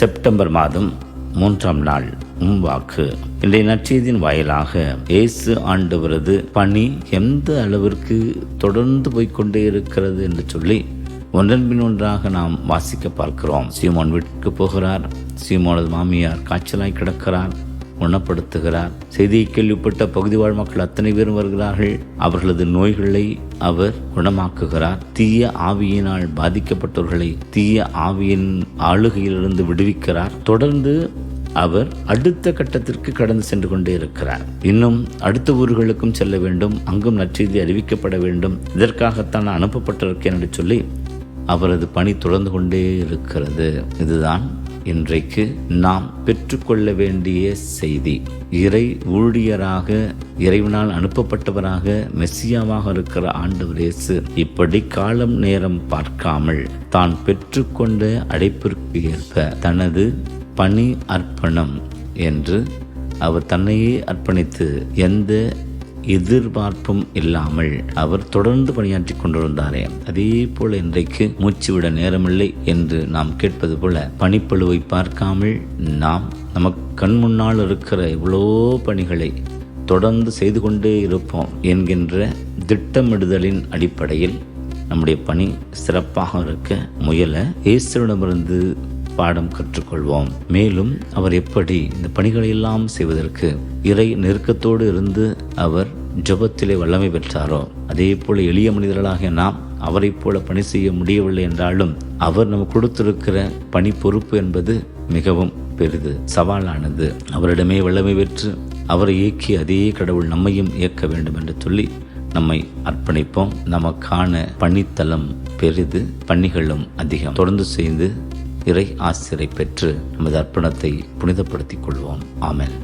September மாதம் மூன்றாம் நாள் வாக்கு இன்றைய நற்செய்தியின் வாயிலாக இயேசு ஆண்டவரது பணி எந்த அளவிற்கு தொடர்ந்து போய்க்கொண்டே இருக்கிறது என்று சொல்லி ஒன்றன்பின் ஒன்றாக நாம் வாசிக்க பார்க்கிறோம். சீமோன் வீட்டுக்கு போகிறார். சீமோனது மாமியார் காய்ச்சலாய் கிடக்கிறார். குணப்படுத்துகிறார். செய்தியை கேள்விப்பட்ட பகுதி வாழ் மக்கள் அத்தனை பேரும் வருகிறார்கள். அவர்களது நோய்களை அவர் குணமாக்குகிறார். தீய ஆவியினால் பாதிக்கப்பட்டவர்களை தீய ஆவியின் ஆளுகையிலிருந்து விடுவிக்கிறார். தொடர்ந்து அவர் அடுத்த கட்டத்திற்கு கடந்து சென்று கொண்டே இருக்கிறார். இன்னும் அடுத்த ஊர்களுக்கும் செல்ல வேண்டும். அங்கும் நற்செய்தி அறிவிக்கப்பட வேண்டும். இதற்காகத்தான் அனுப்பப்பட்டிருக்கேன் என்று சொல்லி அவரது பணி தொடர்ந்து கொண்டே இருக்கிறது. இதுதான் இன்றைக்கு நாம் பெற்றுக்கொள்ள வேண்டிய செய்தி இறை ஊழியராக இறைவனால் அனுப்பப்பட்டவராக மெஸ்ஸியாவாக இருக்கிற ஆண்டவர் இயேசு இப்படி காலம் நேரம் பார்க்காமல் தான் பெற்றுக்கொண்ட அடைப்பிற்கு ஏற்ப தனது பணி அர்ப்பணம் என்று அவர் தன்னையே அர்ப்பணித்து எந்த எதிர்பார்ப்பும் இல்லாமல் அவர் தொடர்ந்து பணியாற்றி கொண்டிருந்தாரே. அதே போல இன்றைக்கு மூச்சுவிட நேரமில்லை என்று நாம் கேட்பது போல பணிப்பழுவை பார்க்காமல் நாம் நமக்கு கண் முன்னால் இருக்கிற இவ்வளோ பணிகளை தொடர்ந்து செய்து கொண்டே இருப்போம் என்கின்ற திட்டமிடுதலின் அடிப்படையில் நம்முடைய பணி சிறப்பாக இருக்க முயல இயேசுவிடமிருந்து பாடம் கற்றுக்கொள்வோம். மேலும் அவர் எப்படி இந்த பணிகளை எல்லாம் செய்வதற்கு இறை நெருக்கத்தோடு இருந்து அவர் ஜபத்திலே வல்லமை பெற்றாரோ அதே போல எளிய மனிதர்களாக நாம் அவரைப் போல பணி செய்ய முடியவில்லை என்றாலும் அவர் நமக்கு கொடுத்திருக்கிற பணி பொறுப்பு என்பது மிகவும் பெரிது சவாலானது. அவரிடமே வல்லமை பெற்று அவரை இயக்கி அதே கடவுள் நம்மையும் இயக்க வேண்டும் என்று சொல்லி நம்மை அர்ப்பணிப்போம். நமக்கான பணித்தலம் பெரிது பணிகளும் அதிகம். தொடர்ந்து செய்து இறை ஆசிரை பெற்று நமது அர்ப்பணத்தை புனிதப்படுத்திக் கொள்வோம். ஆமென்.